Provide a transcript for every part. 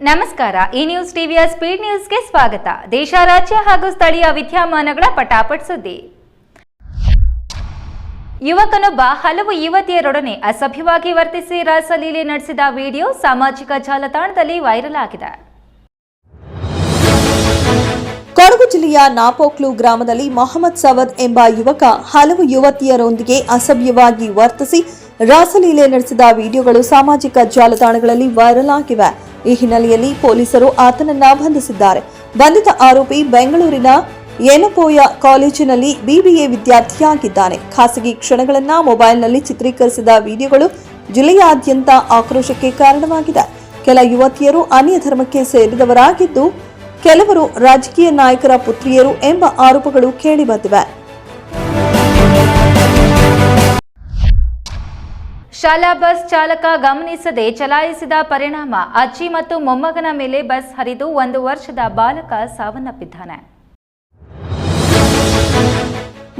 ನಮಸ್ಕಾರ, ಈ ನ್ಯೂಸ್ ಟಿವಿಯ ಸ್ಪೀಡ್ ನ್ಯೂಸ್ಗೆ ಸ್ವಾಗತ. ದೇಶ, ರಾಜ್ಯ ಹಾಗೂ ಸ್ಥಳೀಯ ವಿದ್ಯಮಾನಗಳ ಪಟಾಪಟ್ ಸುದ್ದಿ. ಯುವಕನೊಬ್ಬ ಹಲವು ಯುವತಿಯರೊಡನೆ ಅಸಭ್ಯವಾಗಿ ವರ್ತಿಸಿ ರಾಸಲೀಲೆ ನಡೆಸಿದ ವಿಡಿಯೋ ಸಾಮಾಜಿಕ ಜಾಲತಾಣದಲ್ಲಿ ವೈರಲ್ ಆಗಿದೆ. ಜಿಲ್ಲೆಯ ನಾಪೋಕ್ಲು ಗ್ರಾಮದಲ್ಲಿ ಮೊಹಮ್ಮದ್ ಸವದ್ ಎಂಬ ಯುವಕ ಹಲವು ಯುವತಿಯರೊಂದಿಗೆ ಅಸಭ್ಯವಾಗಿ ವರ್ತಿಸಿ ರಾಸಲೀಲೆ ನಡೆಸಿದ ವಿಡಿಯೋಗಳು ಸಾಮಾಜಿಕ ಜಾಲತಾಣಗಳಲ್ಲಿ ವೈರಲ್ ಆಗಿವೆ. ಈ ಹಿನ್ನೆಲೆಯಲ್ಲಿ ಪೊಲೀಸರು ಆತನನ್ನ ಬಂಧಿಸಿದ್ದಾರೆ. ಬಂಧಿತ ಆರೋಪಿ ಬೆಂಗಳೂರಿನ ಏನಪೋಯ ಕಾಲೇಜಿನಲ್ಲಿ ಬಿಬಿಎ ವಿದ್ಯಾರ್ಥಿಯಾಗಿದ್ದಾನೆ. ಖಾಸಗಿ ಕ್ಷಣಗಳನ್ನ ಮೊಬೈಲ್ನಲ್ಲಿ ಚಿತ್ರೀಕರಿಸಿದ ವಿಡಿಯೋಗಳು ಜಿಲ್ಲೆಯಾದ್ಯಂತ ಆಕ್ರೋಶಕ್ಕೆ ಕಾರಣವಾಗಿದೆ. ಕೆಲ ಯುವತಿಯರು ಅನ್ಯ ಧರ್ಮಕ್ಕೆ ಸೇರಿದವರಾಗಿದ್ದು ಕೆಲವರು ರಾಜಕೀಯ ನಾಯಕರ ಪುತ್ರಿಯರು ಎಂಬ ಆರೋಪಗಳು ಕೇಳಿಬಂದಿವೆ ಶಾಲಾ ಬಸ್ ಚಾಲಕ ಗಮನಿಸದೆ ಚಲಾಯಿಸಿದ ಪರಿಣಾಮ ಅಜ್ಜಿ ಮತ್ತು ಮೊಮ್ಮಗನ ಮೇಲೆ ಬಸ್ ಹರಿದು ಒಂದು ವರ್ಷದ ಬಾಲಕ ಸಾವನ್ನಪ್ಪಿದ್ದಾನೆ.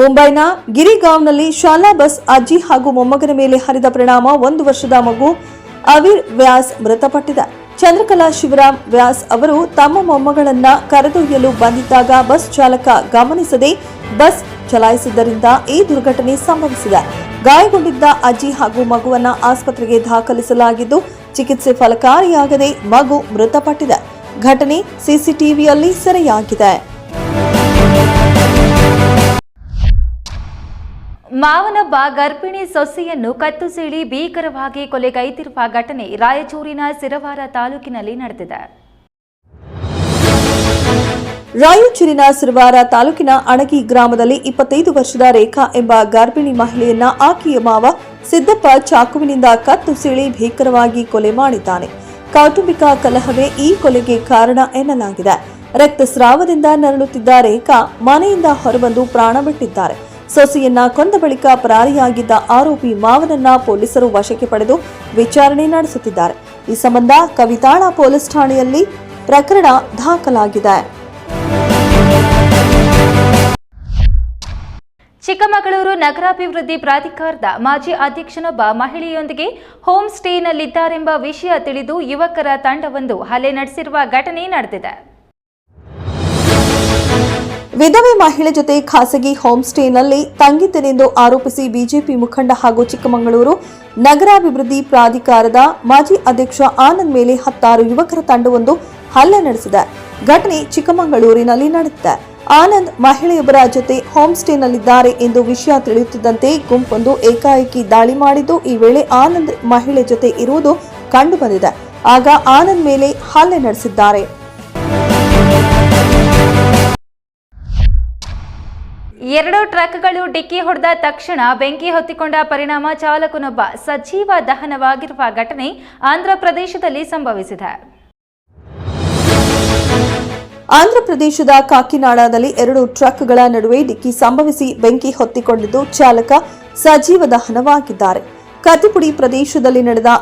ಮುಂಬೈನ ಗಿರಿಗಾಂವ್ನಲ್ಲಿ ಶಾಲಾ ಬಸ್ ಅಜ್ಜಿ ಹಾಗೂ ಮೊಮ್ಮಗನ ಮೇಲೆ ಹರಿದ ಪರಿಣಾಮ ಒಂದು ವರ್ಷದ ಮಗು ಅವಿರ್ ವ್ಯಾಸ್ ಮೃತಪಟ್ಟಿದೆ. ಚಂದ್ರಕಲಾ ಶಿವರಾಮ್ ವ್ಯಾಸ್ ಅವರು ತಮ್ಮ ಮೊಮ್ಮಗಳನ್ನ ಕರೆದೊಯ್ಯಲು ಬಂದಿದ್ದಾಗ ಬಸ್ ಚಾಲಕ ಗಮನಿಸದೆ ಬಸ್ ಚಲಾಯಿಸಿದ್ದರಿಂದ ಈ ದುರ್ಘಟನೆ ಸಂಭವಿಸಿದೆ. ಗಾಯಗೊಂಡಿದ್ದ ಅಜ್ಜಿ ಹಾಗೂ ಮಗುವನ್ನ ಆಸ್ಪತ್ರೆಗೆ ದಾಖಲಿಸಲಾಗಿದ್ದು ಚಿಕಿತ್ಸೆ ಫಲಕಾರಿಯಾಗದೆ ಮಗು ಮೃತಪಟ್ಟಿದೆ. ಘಟನೆ ಸಿಸಿಟಿವಿಯಲ್ಲಿ ಸೆರೆಯಾಗಿದೆ. ಮಾವನೊಬ್ಬ ಗರ್ಭಿಣಿ ಸೊಸೆಯನ್ನು ಕತ್ತು ಸೀಳಿ ಭೀಕರವಾಗಿ ಕೊಲೆಗೈದಿರುವ ಘಟನೆ ರಾಯಚೂರಿನ ಸಿರವಾರ ತಾಲೂಕಿನಲ್ಲಿ ನಡೆದಿದೆ. ರಾಯಚೂರಿನ ಸಿರವಾರ ತಾಲೂಕಿನ ಅಣಗಿ ಗ್ರಾಮದಲ್ಲಿ ಇಪ್ಪತ್ತೈದು ವರ್ಷದ ರೇಖಾ ಎಂಬ ಗರ್ಭಿಣಿ ಮಹಿಳೆಯನ್ನ ಆಕೆಯ ಮಾವ ಸಿದ್ದಪ್ಪ ಚಾಕುವಿನಿಂದ ಕತ್ತು ಸೀಳಿ ಭೀಕರವಾಗಿ ಕೊಲೆ ಮಾಡಿದ್ದಾನೆ. ಕೌಟುಂಬಿಕ ಕಲಹವೇ ಈ ಕೊಲೆಗೆ ಕಾರಣ ಎನ್ನಲಾಗಿದೆ. ರಕ್ತಸ್ರಾವದಿಂದ ನರಳುತ್ತಿದ್ದ ರೇಖಾ ಮನೆಯಿಂದ ಹೊರಬಂದು ಪ್ರಾಣ ಬಿಟ್ಟಿದ್ದಾರೆ. ಸೊಸೆಯನ್ನ ಕೊಂದ ಬಳಿಕ ಪರಾರಿಯಾಗಿದ್ದ ಆರೋಪಿ ಮಾವನನ್ನ ಪೊಲೀಸರು ವಶಕ್ಕೆ ಪಡೆದು ವಿಚಾರಣೆ ನಡೆಸುತ್ತಿದ್ದಾರೆ. ಈ ಸಂಬಂಧ ಕವಿತಾಳ ಪೊಲೀಸ್ ಠಾಣೆಯಲ್ಲಿ ಪ್ರಕರಣ ದಾಖಲಾಗಿದೆ. ಚಿಕ್ಕಮಗಳೂರು ನಗರಾಭಿವೃದ್ಧಿ ಪ್ರಾಧಿಕಾರದ ಮಾಜಿ ಅಧ್ಯಕ್ಷನೊಬ್ಬ ಮಹಿಳೆಯೊಂದಿಗೆ ಹೋಮ್ ಸ್ಟೇನಲ್ಲಿದ್ದಾರೆಂಬ ವಿಷಯ ತಿಳಿದು ಯುವಕರ ತಂಡವೊಂದು ಹಲ್ಲೆ ನಡೆಸಿರುವ ಘಟನೆ ನಡೆದಿದೆ. ವಿಧವೆ ಮಹಿಳೆ ಜೊತೆ ಖಾಸಗಿ ಹೋಮ್ ಸ್ಟೇನಲ್ಲಿ ತಂಗಿದ್ದನೆಂದು ಆರೋಪಿಸಿ ಬಿಜೆಪಿ ಮುಖಂಡ ಹಾಗೂ ಚಿಕ್ಕಮಗಳೂರು ನಗರಾಭಿವೃದ್ಧಿ ಪ್ರಾಧಿಕಾರದ ಮಾಜಿ ಅಧ್ಯಕ್ಷ ಆನಂದ್ ಮೇಲೆ ಹತ್ತಾರು ಯುವಕರ ತಂಡವೊಂದು ಹಲ್ಲೆ ನಡೆಸಿದೆ. ಘಟನೆ ಚಿಕ್ಕಮಗಳೂರಿನಲ್ಲಿ ನಡೆದಿದೆ. ಆನಂದ್ ಮಹಿಳೆಯೊಬ್ಬರ ಜೊತೆ ಹೋಮ್ ಸ್ಟೇನಲ್ಲಿದ್ದಾರೆ ಎಂದು ವಿಷಯ ತಿಳಿಯುತ್ತಿದ್ದಂತೆ ಗುಂಪೊಂದು ಏಕಾಏಕಿ ದಾಳಿ ಮಾಡಿದ್ದು, ಈ ವೇಳೆ ಆನಂದ್ ಮಹಿಳೆ ಜೊತೆ ಇರುವುದು ಕಂಡುಬಂದಿದೆ. ಆಗ ಆನಂದ್ ಮೇಲೆ ಹಲ್ಲೆ ನಡೆಸಿದ್ದಾರೆ. ಎರಡು ಟ್ರಕ್ಗಳು ಡಿಕ್ಕಿ ಹೊಡೆದ ತಕ್ಷಣ ಬೆಂಕಿ ಹೊತ್ತಿಕೊಂಡ ಪರಿಣಾಮ ಚಾಲಕನೊಬ್ಬ ಸಜೀವ ದಹನವಾಗಿರುವ ಘಟನೆ ಆಂಧ್ರಪ್ರದೇಶದಲ್ಲಿ ಸಂಭವಿಸಿದೆ. ಆಂಧ್ರಪ್ರದೇಶದ ಕಾಕಿನಾಡದಲ್ಲಿ ಎರಡು ಟ್ರಕ್ಗಳ ನಡುವೆ ಡಿಕ್ಕಿ ಸಂಭವಿಸಿ ಬೆಂಕಿ ಹೊತ್ತಿಕೊಂಡಿದ್ದು ಚಾಲಕ ಸಜೀವ ದಹನವಾಗಿದ್ದಾರೆ. ಕತಿಪುಡಿ ಪ್ರದೇಶದಲ್ಲಿ ನಡೆದ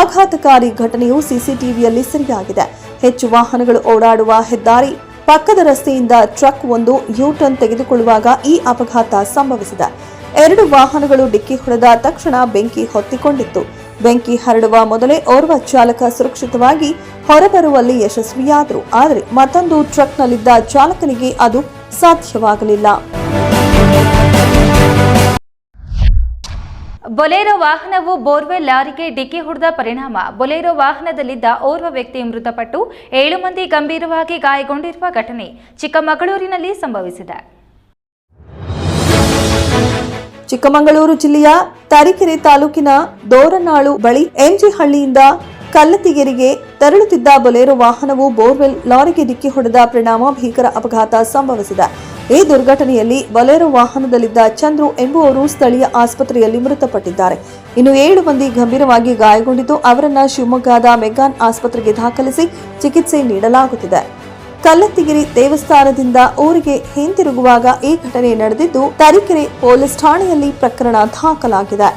ಆಘಾತಕಾರಿ ಘಟನೆಯು ಸಿಸಿಟಿವಿಯಲ್ಲಿ ಸರಿಯಾಗಿದೆ. ಹೆಚ್ಚು ವಾಹನಗಳು ಓಡಾಡುವ ಹೆದ್ದಾರಿ ಪಕ್ಕದ ರಸ್ತೆಯಿಂದ ಟ್ರಕ್ ಒಂದು ಯೂ ಟರ್ನ್ ತೆಗೆದುಕೊಳ್ಳುವಾಗ ಈ ಅಪಘಾತ ಸಂಭವಿಸಿದೆ. ಎರಡು ವಾಹನಗಳು ಡಿಕ್ಕಿ ಹೊಡೆದ ತಕ್ಷಣ ಬೆಂಕಿ ಹೊತ್ತಿಕೊಂಡಿತ್ತು. ಬೆಂಕಿ ಹರಡುವ ಮೊದಲೇ ಓರ್ವ ಚಾಲಕ ಸುರಕ್ಷಿತವಾಗಿ ಹೊರಬರುವಲ್ಲಿ ಯಶಸ್ವಿಯಾದರು. ಆದರೆ ಮತ್ತೊಂದು ಟ್ರಕ್ನಲ್ಲಿದ್ದ ಚಾಲಕನಿಗೆ ಅದು ಸಾಧ್ಯವಾಗಲಿಲ್ಲ. ಬೊಲೇರೋ ವಾಹನವು ಬೋರ್ವೆಲ್ ಲಾರಿಗೆ ಡಿಕ್ಕಿ ಹೊಡೆದ ಪರಿಣಾಮ. ಬೊಲೆರೋ ವಾಹನದಲ್ಲಿದ್ದ ಓರ್ವ ವ್ಯಕ್ತಿ ಮೃತಪಟ್ಟು ಏಳು ಮಂದಿ ಗಂಭೀರವಾಗಿ ಗಾಯಗೊಂಡಿರುವ ಘಟನೆ ಚಿಕ್ಕಮಗಳೂರಿನಲ್ಲಿ ಸಂಭವಿಸಿದೆ. ಚಿಕ್ಕಮಗಳೂರು ಜಿಲ್ಲೆಯ ತರೀಕೆರೆ ತಾಲೂಕಿನ ದೋರನಾಳು ಬಳಿ ಎಂಜಿಹಳ್ಳಿಯಿಂದ ಕಲ್ಲತಿಗೆರಿಗೆ ತೆರಳುತ್ತಿದ್ದ ಬೊಲೆರೋ ವಾಹನವು ಬೋರ್ವೆಲ್ ಲಾರಿಗೆ ಡಿಕ್ಕಿ ಹೊಡೆದ ಪರಿಣಾಮ, ಭೀಕರ ಅಪಘಾತ ಸಂಭವಿಸಿದೆ. ಈ ದುರ್ಘಟನೆಯಲ್ಲಿ ಬಲೇರೋ ವಾಹನದಲ್ಲಿದ್ದ ಚಂದ್ರು ಎಂಬುವರು ಸ್ಥಳೀಯ ಆಸ್ಪತ್ರೆಯಲ್ಲಿ ಮೃತಪಟ್ಟಿದ್ದಾರೆ. ಇನ್ನು ಏಳು ಮಂದಿ ಗಂಭೀರವಾಗಿ ಗಾಯಗೊಂಡಿದ್ದು ಅವರನ್ನ ಶಿವಮೊಗ್ಗದ ಮೆಗಾನ್ ಆಸ್ಪತ್ರೆಗೆ ದಾಖಲಿಸಿ ಚಿಕಿತ್ಸೆ ನೀಡಲಾಗುತ್ತಿದೆ. ಕಲ್ಲತ್ತಿಗಿರಿ ದೇವಸ್ಥಾನದಿಂದ ಊರಿಗೆ ಹಿಂತಿರುಗುವಾಗ ಈ ಘಟನೆ ನಡೆದಿದ್ದು ತರೀಕೆರೆ ಪೊಲೀಸ್ ಠಾಣೆಯಲ್ಲಿ ಪ್ರಕರಣ ದಾಖಲಾಗಿದೆ.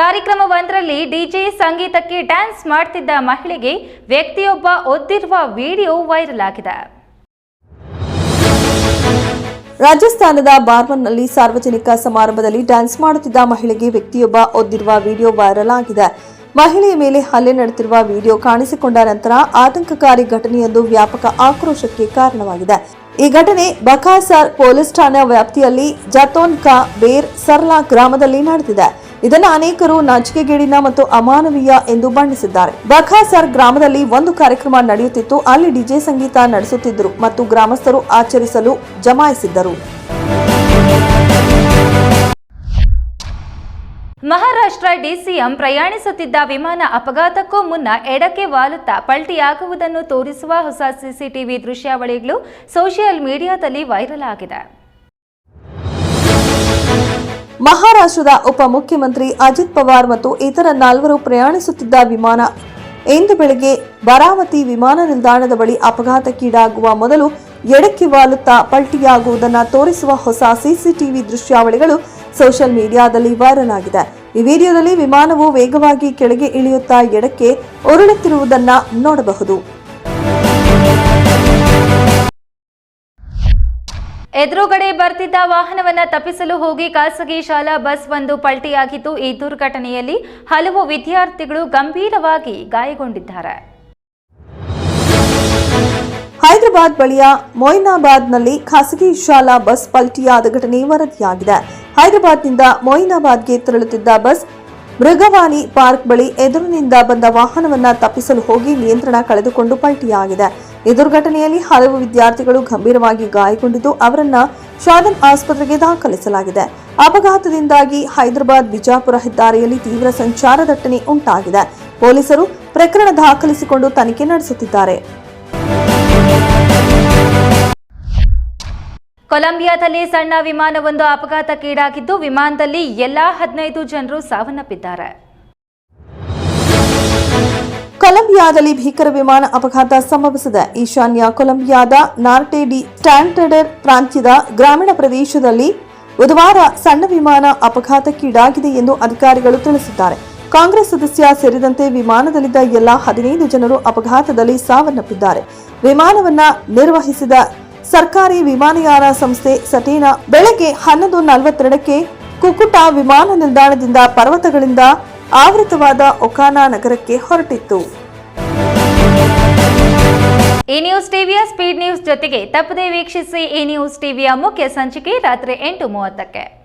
ಕಾರ್ಯಕ್ರಮವೊಂದರಲ್ಲಿ ಡಿಜೆ ಸಂಗೀತಕ್ಕೆ ಡ್ಯಾನ್ಸ್ ಮಾಡ್ತಿದ್ದ ಮಹಿಳೆಗೆ ವ್ಯಕ್ತಿಯೊಬ್ಬ ಒದ್ದಿರುವ ವಿಡಿಯೋ ವೈರಲ್ ಆಗಿದೆ. ರಾಜಸ್ಥಾನದ ಬಾರ್ಮನ್ನಲ್ಲಿ ಸಾರ್ವಜನಿಕ ಸಮಾರಂಭದಲ್ಲಿ ಡ್ಯಾನ್ಸ್ ಮಾಡುತ್ತಿದ್ದ ಮಹಿಳೆಗೆ ವ್ಯಕ್ತಿಯೊಬ್ಬ ಒದ್ದಿರುವ ವಿಡಿಯೋ ವೈರಲ್ ಆಗಿದೆ. ಮಹಿಳೆಯ ಮೇಲೆ ಹಲ್ಲೆ ನಡೆದಿರುವ ವಿಡಿಯೋ ಕಾಣಿಸಿಕೊಂಡ ನಂತರ ಆತಂಕಕಾರಿ ಘಟನೆಯೊಂದು ವ್ಯಾಪಕ ಆಕ್ರೋಶಕ್ಕೆ ಕಾರಣವಾಗಿದೆ. ಈ ಘಟನೆ ಬಕಾಸರ್ ಪೊಲೀಸ್ ಠಾಣಾ ವ್ಯಾಪ್ತಿಯಲ್ಲಿ ಜತೋನ್ಕಾ ಬೇರ್ ಸರ್ಲಾ ಗ್ರಾಮದಲ್ಲಿ ನಡೆದಿದೆ. ಇದನ್ನು ಅನೇಕರು ನಾಚಿಕೆಗೇಡಿನ ಮತ್ತು ಅಮಾನವೀಯ ಎಂದು ಬಣ್ಣಿಸಿದ್ದಾರೆ. ಬಖಾಸರ್ ಗ್ರಾಮದಲ್ಲಿ ಒಂದು ಕಾರ್ಯಕ್ರಮ ನಡೆಯುತ್ತಿತ್ತು. ಅಲ್ಲಿ ಡಿಜೆ ಸಂಗೀತ ನಡೆಸುತ್ತಿದ್ದರು ಮತ್ತು ಗ್ರಾಮಸ್ಥರು ಆಚರಿಸಲು ಜಮಾಯಿಸಿದ್ದರು. ಮಹಾರಾಷ್ಟ್ರ ಡಿಸಿಎಂ ಪ್ರಯಾಣಿಸುತ್ತಿದ್ದ ವಿಮಾನ ಅಪಘಾತಕ್ಕೂ ಮುನ್ನ ಎಡಕ್ಕೆ ವಾಲುತ್ತಾ ಪಲ್ಟಿಯಾಗುವುದನ್ನು ತೋರಿಸುವ ಹೊಸ ಸಿಸಿಟಿವಿ ದೃಶ್ಯಾವಳಿಗಳು ಸೋಷಿಯಲ್ ಮೀಡಿಯಾದಲ್ಲಿ ವೈರಲ್ ಆಗಿದೆ. ಮಹಾರಾಷ್ಟ್ರದ ಉಪಮುಖ್ಯಮಂತ್ರಿ ಅಜಿತ್ ಪವಾರ್ ಮತ್ತು ಇತರ ನಾಲ್ವರು ಪ್ರಯಾಣಿಸುತ್ತಿದ್ದ ವಿಮಾನ. ಇಂದು ಬೆಳಗ್ಗೆ ಬರಾವತಿ ವಿಮಾನ ನಿಲ್ದಾಣದ ಬಳಿ ಅಪಘಾತಕ್ಕೀಡಾಗುವ ಮೊದಲು ಎಡಕ್ಕೆ ವಾಲುತ್ತಾ ಪಲ್ಟಿಯಾಗುವುದನ್ನು ತೋರಿಸುವ ಹೊಸ ಸಿಸಿಟಿವಿ ದೃಶ್ಯಾವಳಿಗಳು ಸೋಷಿಯಲ್ ಮೀಡಿಯಾದಲ್ಲಿ ವೈರಲ್ ಆಗಿದೆ. ಈ ವಿಡಿಯೋದಲ್ಲಿ ವಿಮಾನವು ವೇಗವಾಗಿ ಕೆಳಗೆ ಇಳಿಯುತ್ತಾ ಎಡಕ್ಕೆ ಉರುಳುತ್ತಿರುವುದನ್ನು ನೋಡಬಹುದು. ಎದುರುಗಡೆ ಬರ್ತಿದ್ದ ವಾಹನವನ್ನ ತಪ್ಪಿಸಲು ಹೋಗಿ ಖಾಸಗಿ ಶಾಲಾ ಬಸ್ ಒಂದು ಪಲ್ಟಿಯಾಗಿದ್ದು, ಈ ದುರ್ಘಟನೆಯಲ್ಲಿ ಹಲವು ವಿದ್ಯಾರ್ಥಿಗಳು ಗಂಭೀರವಾಗಿ ಗಾಯಗೊಂಡಿದ್ದಾರೆ. ಹೈದರಾಬಾದ್ ಬಳಿಯ ಮೊಯಿನಾಬಾದ್ನಲ್ಲಿ ಖಾಸಗಿ ಶಾಲಾ ಬಸ್ ಪಲ್ಟಿಯಾದ ಘಟನೆ ವರದಿಯಾಗಿದೆ. ಹೈದರಾಬಾದ್ನಿಂದ ಮೊಯಿನಾಬಾದ್ಗೆ ತೆರಳುತ್ತಿದ್ದ ಬಸ್ ಮೃಗವಾಣಿ ಪಾರ್ಕ್ ಬಳಿ ಎದುರಿನಿಂದ ಬಂದ ವಾಹನವನ್ನ ತಪ್ಪಿಸಲು ಹೋಗಿ ನಿಯಂತ್ರಣ ಕಳೆದುಕೊಂಡು ಪಲ್ಟಿಯಾಗಿದೆ. ಈ ದುರ್ಘಟನೆಯಲ್ಲಿ ಹಲವು ವಿದ್ಯಾರ್ಥಿಗಳು ಗಂಭೀರವಾಗಿ ಗಾಯಗೊಂಡಿದ್ದು, ಅವರನ್ನ ಶಾದನ್ ಆಸ್ಪತ್ರೆಗೆ ದಾಖಲಿಸಲಾಗಿದೆ. ಅಪಘಾತದಿಂದಾಗಿ ಹೈದರಾಬಾದ್ ಬಿಜಾಪುರ ಹೆದ್ದಾರಿಯಲ್ಲಿ ತೀವ್ರ ಸಂಚಾರ ದಟ್ಟಣೆ ಉಂಟಾಗಿದೆ. ಪೊಲೀಸರು ಪ್ರಕರಣ ದಾಖಲಿಸಿಕೊಂಡು ತನಿಖೆ ನಡೆಸುತ್ತಿದ್ದಾರೆ. ಕೊಲಂಬಿಯಾದಲ್ಲಿ ಸಣ್ಣ ವಿಮಾನವೊಂದು ಅಪಘಾತಕ್ಕೀಡಾಗಿದ್ದು, ವಿಮಾನದಲ್ಲಿ ಎಲ್ಲಾ ಹದಿನೈದು ಜನರು ಸಾವನ್ನಪ್ಪಿದ್ದಾರೆ. ಕೊಲಂಬಿಯಾದಲ್ಲಿ ಭೀಕರ ವಿಮಾನ ಅಪಘಾತ ಸಂಭವಿಸಿದೆ. ಈಶಾನ್ಯ ಕೊಲಂಬಿಯಾದ ನಾರ್ಟೆ ಡಿ ಸ್ಟ್ಯಾಂಟಡರ್ ಪ್ರಾಂತ್ಯದ ಗ್ರಾಮೀಣ ಪ್ರದೇಶದಲ್ಲಿ ಬುಧವಾರ ಸಣ್ಣ ವಿಮಾನ ಅಪಘಾತಕ್ಕೀಡಾಗಿದೆ ಎಂದು ಅಧಿಕಾರಿಗಳು ತಿಳಿಸಿದ್ದಾರೆ. ಕಾಂಗ್ರೆಸ್ ಸದಸ್ಯ ಸೇರಿದಂತೆ ವಿಮಾನದಲ್ಲಿದ್ದ ಎಲ್ಲಾ ಹದಿನೈದು ಜನರು ಅಪಘಾತದಲ್ಲಿ ಸಾವನ್ನಪ್ಪಿದ್ದಾರೆ. ವಿಮಾನವನ್ನ ನಿರ್ವಹಿಸಿದ ಸರ್ಕಾರಿ ವಿಮಾನಯಾನ ಸಂಸ್ಥೆ ಸಟೇನಾ ಬೆಳಗ್ಗೆ ಹನ್ನೊಂದು ನಲವತ್ತೆರಡಕ್ಕೆ ಕುಕುಟ ವಿಮಾನ ನಿಲ್ದಾಣದಿಂದ ಪರ್ವತಗಳಿಂದ ಆವೃತವಾದ ಒಕಾನಾ ನಗರಕ್ಕೆ ಹೊರಟಿತ್ತು. ಈ ನ್ಯೂಸ್ ಟಿವಿಯ ಸ್ಪೀಡ್ ನ್ಯೂಸ್ ಜೊತೆಗೆ ತಪ್ಪದೇ ವೀಕ್ಷಿಸಿ ಈ ನ್ಯೂಸ್ ಟಿವಿಯ ಮುಖ್ಯ ಸಂಚಿಕೆ ರಾತ್ರಿ ಎಂಟು ಮೂವತ್ತಕ್ಕೆ.